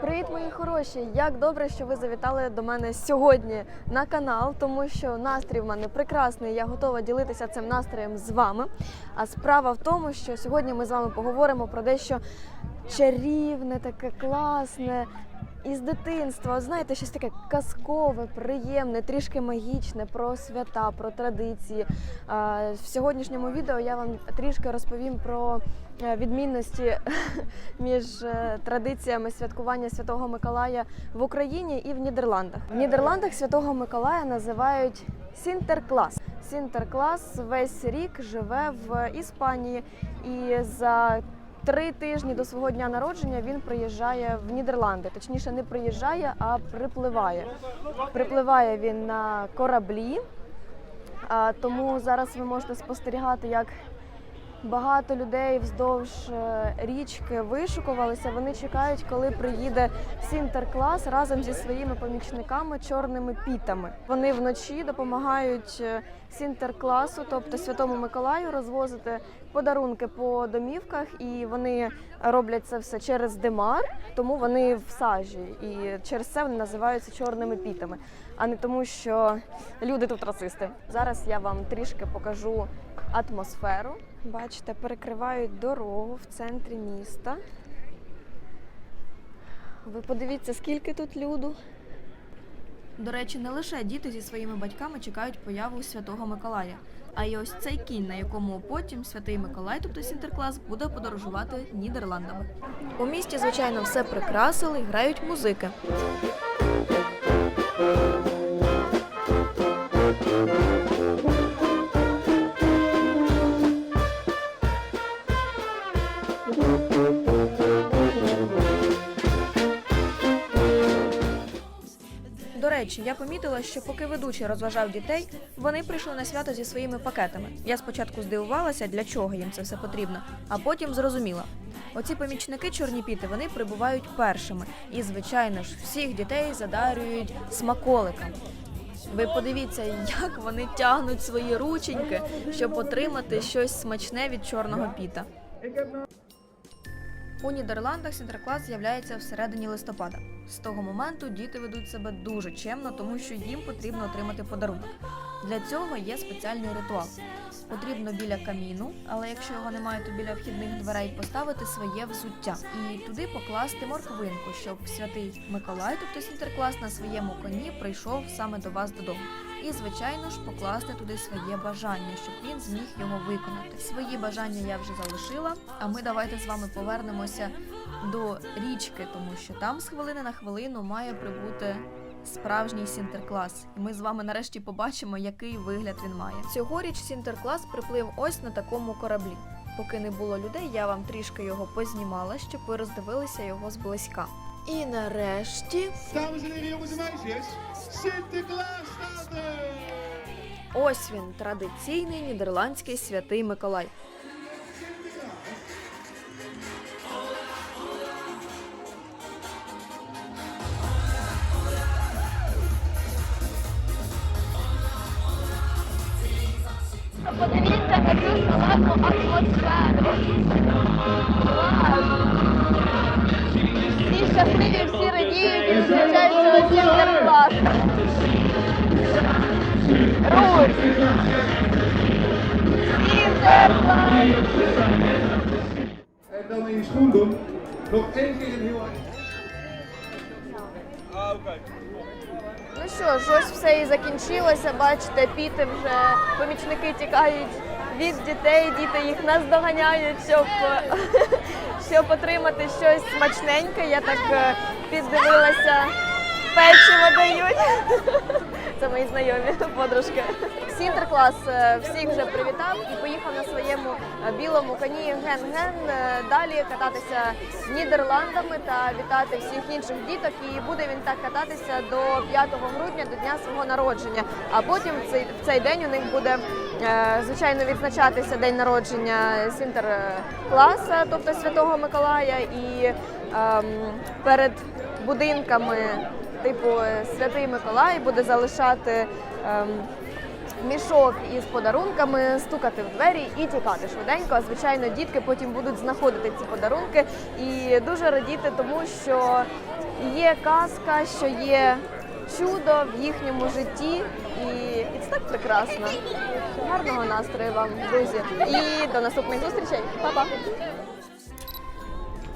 Привіт, мої хороші! Як добре, що ви завітали до мене сьогодні на канал, тому що настрій в мене прекрасний. Я готова ділитися цим настроєм з вами. А справа в тому, що сьогодні ми з вами поговоримо про дещо чарівне, таке класне. Із дитинства, знаєте, щось таке казкове, приємне, трішки магічне про свята, про традиції. В сьогоднішньому відео я вам трішки розповім про е, відмінності між е, традиціями святкування Святого Миколая в Україні і в Нідерландах. В Нідерландах Святого Миколая називають Сінтерклас. Сінтерклас весь рік живе в Іспанії і за Три тижні до свого дня народження він приїжджає в Нідерланди. Точніше, не приїжджає, а припливає. Припливає він на кораблі. Тому зараз ви можете спостерігати, як багато людей вздовж е, річки вишукувалися. Вони чекають, коли приїде Сінтерклас разом зі своїми помічниками чорними пітами. Вони вночі допомагають е, Сінтеркласу, тобто Святому Миколаю, розвозити подарунки по домівках, і вони роблять це все через димар, тому вони в сажі, і через це вони називаються чорними пітами, а не тому, що люди тут расисти. Зараз я вам трішки покажу атмосферу. Бачите, перекривають дорогу в центрі міста. Ви подивіться, скільки тут люду. До речі, не лише діти зі своїми батьками чекають появу Святого Миколая, а й ось цей кінь, на якому потім Святий Миколай, тобто Сінтерклас, буде подорожувати Нідерландами. У місті, звичайно, все прикрасили, грають музики. До речі, я помітила, що поки ведучий розважав дітей, вони прийшли на свято зі своїми пакетами. Я спочатку здивувалася, для чого їм це все потрібно, а потім зрозуміла. Оці помічники чорні піти вони прибувають першими, і звичайно ж всіх дітей задарюють смаколиками. Ви подивіться, як вони тягнуть свої рученьки, щоб отримати щось смачне від чорного піта. У Нідерландах Сінтерклас з'являється всередині листопада. З того моменту діти ведуть себе дуже чемно, тому що їм потрібно отримати подарунок. Для цього є спеціальний ритуал. Потрібно біля каміну, але якщо його немає, то біля вхідних дверей поставити своє взуття і туди покласти морквинку, щоб святий Миколай, тобто Сінтерклас, на своєму коні прийшов саме до вас додому. І, звичайно ж, покласти туди своє бажання, щоб він зміг його виконати. Свої бажання я вже залишила. А ми давайте з вами повернемося до річки, тому що там з хвилини на хвилину має прибути справжній Сінтерклас. І ми з вами нарешті побачимо, який вигляд він має. Цьогоріч Сінтерклас приплив ось на такому кораблі. Поки не було людей, я вам трішки його познімала, щоб ви роздивилися його зблизька. І нарешті er! ось він традиційний нідерландський святий Миколай. Подивіться на цю шалену атмосферу. Щасливі, всі радіють і зустрічають цього сінтерклас. Русь! En. Ну що ж, ось все і закінчилося. Бачите, піти вже помічники тікають від дітей, діти їх наздоганяють, щоб, щоб отримати щось смачненьке. Я так е, піддивилася, печиво дають. Це мої знайомі подружки. Сінтерклас е, всіх вже привітав і поїхав на своєму е, білому коні ген-ген е, далі кататися Нідерландами та вітати всіх інших діток. І буде він так кататися до 5 грудня, до дня свого народження. А потім цей, в цей день у них буде звичайно відзначатися день народження Сінтеркласа, тобто Святого Миколая, і ем, перед будинками типу Святий Миколай буде залишати ем, мішок із подарунками, стукати в двері і тікати швиденько. А звичайно, дітки потім будуть знаходити ці подарунки і дуже радіти, тому що є казка, що є чудо в їхньому житті, і, і це так прекрасно. Гарного настрою вам, друзі, і до наступних зустрічей. Па-па!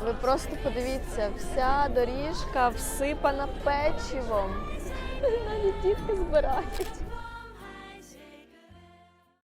Ви просто подивіться, вся доріжка всипана печивом. Навіть дітки збирають.